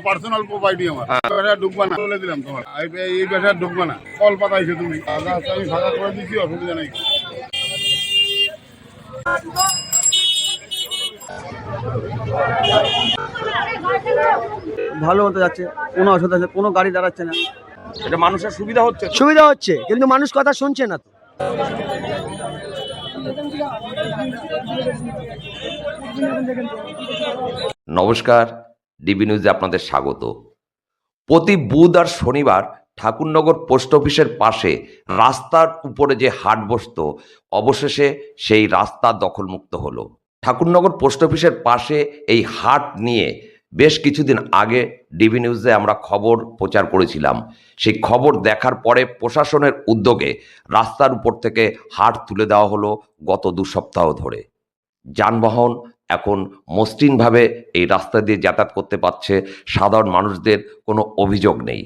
Personal property আমার। ব্যবসা ঢুকবা না। বলে দিলাম তোমার। এই- ব্যবসা ঢুকবা না। কল পাতাইছো তুমি। আমি ফাঁকা করে দিচ্ছি অসুবিধা নেই। ভালো মতো যাচ্ছে কোনো অসুবিধা নেই কোনো গাড়ি দাঁড়াচ্ছে না। এটা মানুষের সুবিধা হচ্ছে সুবিধা হচ্ছে কিন্তু মানুষ কথা শুনছে না তো। নমস্কার ডিবি নিউজে আপনাদের স্বাগত। প্রতি বুধ আর শনিবার ঠাকুরনগর পোস্ট অফিসের পাশে রাস্তার উপরে যে হাট বসত, অবশেষে সেই রাস্তা দখলমুক্ত হলো। ঠাকুরনগর পোস্ট অফিসের পাশে এই হাট নিয়ে বেশ কিছুদিন আগে ডিবি নিউজে আমরা খবর প্রচার করেছিলাম। সেই খবর দেখার পরে প্রশাসনের উদ্যোগে রাস্তার উপর থেকে হাট তুলে দেওয়া হলো গত দু সপ্তাহ ধরে। যানবাহন এখন মসৃণভাবে এই রাস্তা দিয়ে যাতায়াত করতে পারছে। সাধারণ মানুষদের কোনো অভিযোগ নেই।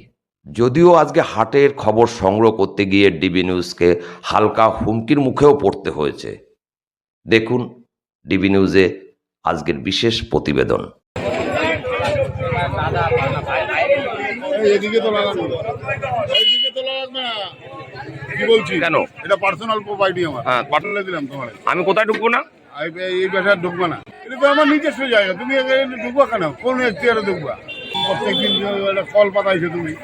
যদিও আজকে হাটের খবর সংগ্রহ করতে গিয়ে ডিবি নিউজকে হালকা হুমকির মুখেও পড়তে হয়েছে। দেখুন ডিবি নিউজে আজকের বিশেষ প্রতিবেদন। কেন? এটা পার্সোনাল প্রপার্টি আমার। হ্যাঁ, দিলাম তোমার আমি কোথায় ঢুকবো না? এই- না। এটা তো আমার নিজস্ব জায়গা। তুমি ঢুকবা কেন? কোন এখতিয়ারে ঢুকবা? প্রত্যেকদিন কল পাতাইছো তুমি।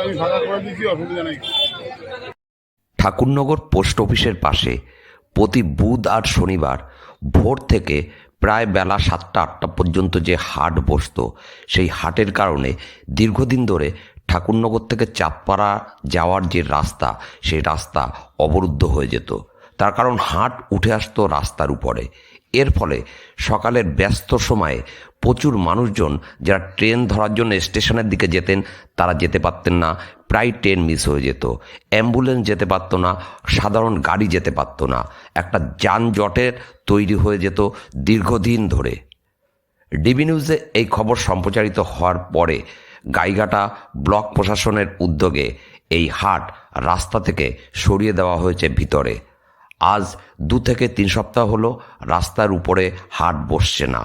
আমি ফাঁকা করে দিচ্ছি অসুবিধা নেই। ঠাকুরনগর পোস্ট অফিসের পাশে প্রতি বুধ আর শনিবার ভোর থেকে প্রায় বেলা সাতটা, আটটা পর্যন্ত যে হাট বসতো, সেই হাটের কারণে দীর্ঘদিন ধরে ঠাকুরনগর থেকে চাঁদপাড়া যাওয়ার যে রাস্তা, সেই রাস্তা অবরুদ্ধ হয়ে যেত। তার কারণ হাট উঠে আসতো রাস্তার উপরে। এর ফলে সকালের ব্যস্ত সময়ে প্রচুর মানুষজন যারা ট্রেন ধরার জন্য স্টেশনের দিকে যেতেন, তারা যেতে পারতেন না। প্রায় ট্রেন মিস হয়ে যেত। অ্যাম্বুলেন্স যেতে পারতো না, সাধারণ গাড়ি যেতে পারতো না। একটা যানজটের তৈরি হয়ে যেত দীর্ঘদিন ধরে। ডিবি নিউজে এই খবর সম্প্রচারিত হওয়ার পরে গাইঘাটা ব্লক প্রশাসনের উদ্যোগে এই হাট রাস্তা থেকে সরিয়ে দেওয়া হয়েছে ভিতরে। আজ দু থেকে তিন সপ্তাহ হলো রাস্তার উপরে হাট বসছে না।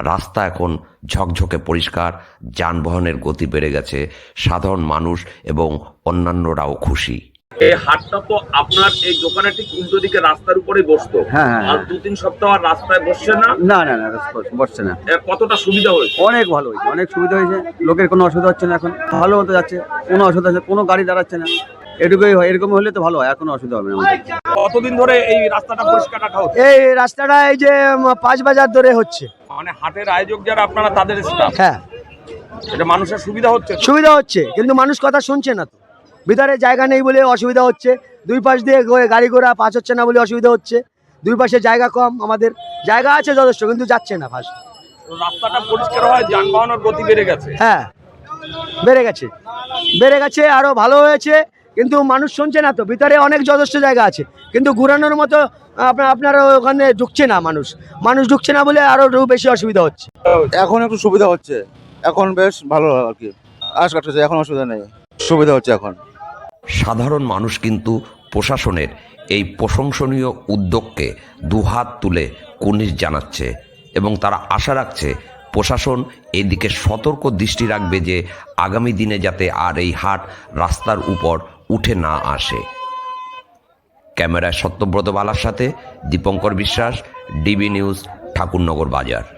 রাস্তা এখন ঝকঝকে পরিষ্কার যানবাহনের গতি বেড়ে গেছে সাধারণ মানুষ এবং অন্যান্যরাও খুশি। এই হাটটা তো আপনার এই দোকানের ঠিক উল্টো দিকে রাস্তার উপরে বসতো। হ্যাঁ, হ্যাঁ, আর দু তিন সপ্তাহ আর রাস্তায় বসছে না? না না না বসছে না। কতটা সুবিধা হয়েছে? অনেক ভালো হয়েছে অনেক সুবিধা হয়েছে। লোকের কোনো অসুবিধা হচ্ছে না এখন। ভালো মতো যাচ্ছে কোনো অসুবিধা হচ্ছে কোনো গাড়ি দাঁড়াচ্ছে না। এটুকুই হয় এরকম হলে তো ভালো হয় আর কোনো অসুবিধা হবে না আমাদের। কতদিন ধরে এই রাস্তাটা পরিষ্কার রাখা হচ্ছে? এই রাস্তাটা এই যে পাঁচ বাজার ধরে হচ্ছে। মানে হাটের আয়োজক যারা আপনারা তাদের স্টাফ হ্যাঁ। এটা মানুষের সুবিধা হচ্ছে সুবিধা হচ্ছে কিন্তু মানুষ কথা শুনছে না তো। ভিতরে জায়গা নেই বলে অসুবিধা হচ্ছে। দুই পাশ দিয়ে গাড়ি ঘোড়া পাস হচ্ছে না বলে অসুবিধা হচ্ছে। দুই পাশে জায়গা কম আমাদের জায়গা আছে যথেষ্ট কিন্তু যাচ্ছে না ফার্স্ট রাস্তাটা পরিষ্কার হয় যানবাহনের গতি বেড়ে গেছে। হ্যাঁ। বেড়ে গেছে। বেড়ে গেছে আরও ভালো হয়েছে। কিন্তু মানুষ শুনছে না তো ভিতরে অনেক যথেষ্ট জায়গা আছে। কিন্তু ঘুরানোর মতো আপনার আপনার ওখানে ঢুকছে না মানুষ। মানুষ ঢুকছে না বলে আরও বেশি অসুবিধা হচ্ছে। এখন একটু সুবিধা হচ্ছে। এখন বেশ ভালো আর কি। আশ কাটছে এখন অসুবিধা নেই। সুবিধা হচ্ছে এখন। সাধারণ মানুষ কিন্তু প্রশাসনের এই প্রশংসনীয় উদ্যোগকে দুহাত তুলে কুর্নিশ জানাচ্ছে এবং তারা আশা রাখছে প্রশাসন এদিকে সতর্ক দৃষ্টি রাখবে যে আগামী দিনে যাতে আর এই হাট রাস্তার উপর উঠে না আসে। ক্যামেরায় সত্যব্রত বালার সাথে দীপঙ্কর বিশ্বাস ডিবি নিউজ ঠাকুরনগর বাজার।